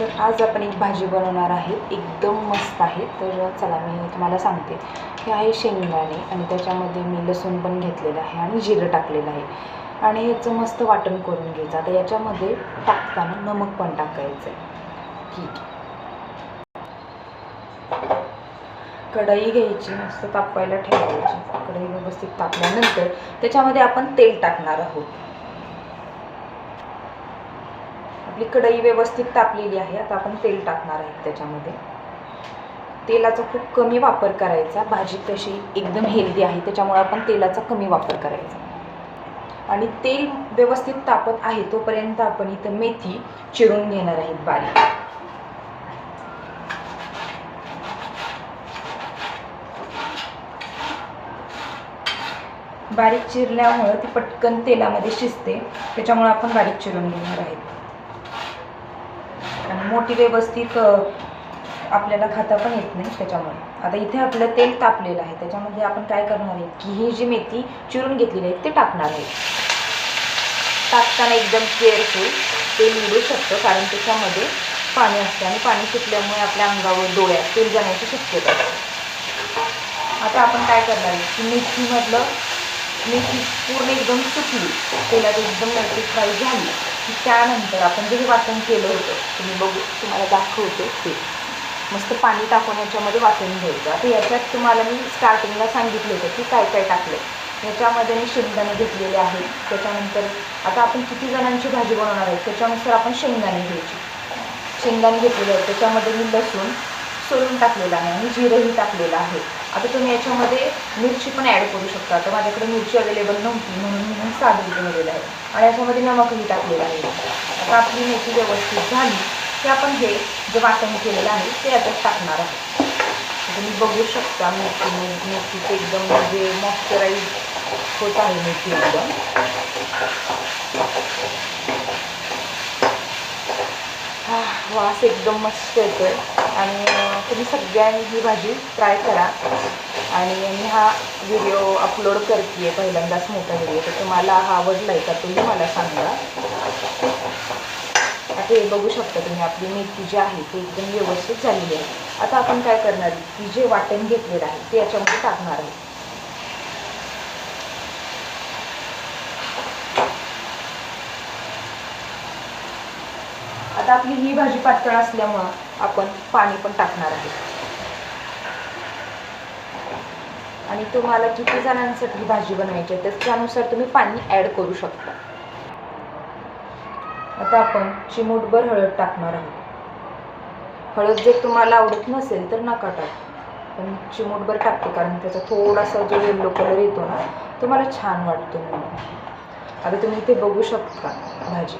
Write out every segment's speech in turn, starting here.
तर आज आपण एक भाजी बनवणार आहे. एकदम मस्त आहे. तर चला मी तुम्हाला सांगते. हे आहे शेंगदाणे आणि त्याच्यामध्ये मी लसूण पण घेतलेलं आहे आणि जिरं टाकलेलं आहे. आणि ह्याचं मस्त वाटण करून घ्यायचं. आता याच्यामध्ये टाकताना नमक पण टाकायचं आहे. ठीक कढई घ्यायची मस्त तापवायला ठेवायची. कढई व्यवस्थित तापल्यानंतर त्याच्यामध्ये आपण तेल टाकणार आहोत. आपली कढई व्यवस्थित तापलेली आहे. आता आपण तेल टाकणार आहे त्याच्यामध्ये. तेलाचा खूप कमी वापर करायचा. भाजी तशी एकदम हेल्दी आहे. त्याच्यामुळे आपण तेलाचा कमी वापर करायचा. आणि तेल व्यवस्थित तापत आहे तोपर्यंत आपण इथं मेथी चिरून घेणार आहेत बारीक. बारीक चिरल्यामुळं ती पटकन तेलामध्ये शिजते. त्याच्यामुळे आपण बारीक चिरून घेणार आहेत आणि मोठी व्यवस्थित आपल्याला खाता पण येत नाही त्याच्यामुळे. आता इथे आपलं तेल तापलेलं आहे त्याच्यामध्ये आपण काय करणार आहे की ही जी मेथी चिरून घेतलेली आहे ते टाकणार आहे. टाकताना एकदम केअरफुल तेल उडू शकतं कारण त्याच्यामध्ये पाणी असते आणि पाणी सुटल्यामुळे आपल्या अंगावर डोळ्यात तेल जाण्याची शक्यता असते आता आपण काय करणार आहे की मेथीमधलं मेथी पूर्ण एकदम सुकली. तेलात एकदम मेथी फ्राय झाली. की त्यानंतर आपण जे हे वाटण केलं होतं तुम्ही बघू तुम्हाला दाखवते ते. मस्त पाणी टाकून याच्यामध्ये वाटून घ्यायचं. आता याच्यात तुम्हाला मी स्टार्टिंगला सांगितलं होतं की काय काय टाकलं याच्यामध्ये मी शेंगदाणे घेतलेले आहेत. त्याच्यानंतर आता आपण किती जणांची भाजी बनवणार आहे त्याच्यानुसार आपण शेंगदाणे घ्यायची. शेंगदाणे घेतलेले आहेत. त्याच्यामध्ये मी लसूण सोलून टाकलेलं आहे आणि जिरंही टाकलेलं आहे. आता तुम्ही याच्यामध्ये मिरची पण ॲड करू शकता. आता माझ्याकडे मिरची अवेलेबल नव्हती म्हणून मी साधी बनवलेलं आहे. आणि याच्यामध्ये नमकही टाकलेलं आहे. आता आपली मेथी व्यवस्थित झाली की आपण हे जे वाटण केलेलं आहे ते याच्यात टाकणार आहे तुम्ही बघू शकता मेथी मेथीचं एकदम म्हणजे मॉइश्चराईज होत आहे मेथी एकदम. वास एकदम मस्त येतोय. आणि तुम्ही सगळ्यांनी ही भाजी ट्राय करा. आणि मी हा व्हिडिओ अपलोड करते पहिल्यांदाच मोठा व्हिडिओ तर तुम्हाला हा आवडला आहे का तुम्ही मला सांगा. आता हे बघू शकता तुम्ही आपली मेथी जी आहे ती एकदम व्यवस्थित झालेली आहे. आता आपण काय करणार की जे वाटण घेतलेलं आहे ते याच्यामध्ये टाकणार आहे. आता आपली ही भाजी पातळ असल्यामुळं आपण पाणी पण टाकणार आहे. आणि तुम्हाला किती जणांसाठी भाजी बनवायची आहे तर त्यानुसार तुम्ही पाणी ॲड करू शकता. आता आपण चिमूटभर हळद टाकणार आहोत. हळद जर तुम्हाला आवडत नसेल तर नका टाक. पण चिमूटभर टाकते कारण त्याचा थोडासा जो येल्लो कलर येतो ना तो मला छान वाटतो म्हणून. आता तुम्ही इथे बघू शकता भाजी.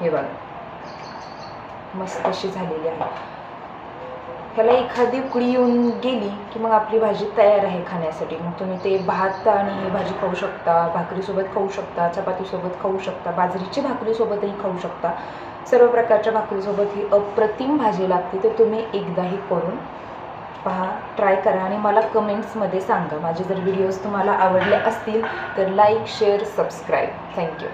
हे बघा. मस्त अशी झालेली आहे. ह्याला एखादी उकळी येऊन गेली की मग आपली भाजी तयार आहे खाण्यासाठी. मग तुम्ही ते भात आणि ही भाजी खाऊ शकता भाकरीसोबत खाऊ शकता चपातीसोबत खाऊ शकता बाजरीची भाकरीसोबतही खाऊ शकता. सर्व प्रकारच्या भाकरीसोबत ही अप्रतिम भाजी लागते तर तुम्ही एकदाही करून पहा ट्राय करा आणि मला कमेंट्समध्ये सांगा. माझे जर व्हिडिओज तुम्हाला आवडले असतील तर लाईक शेअर सबस्क्राईब. थँक्यू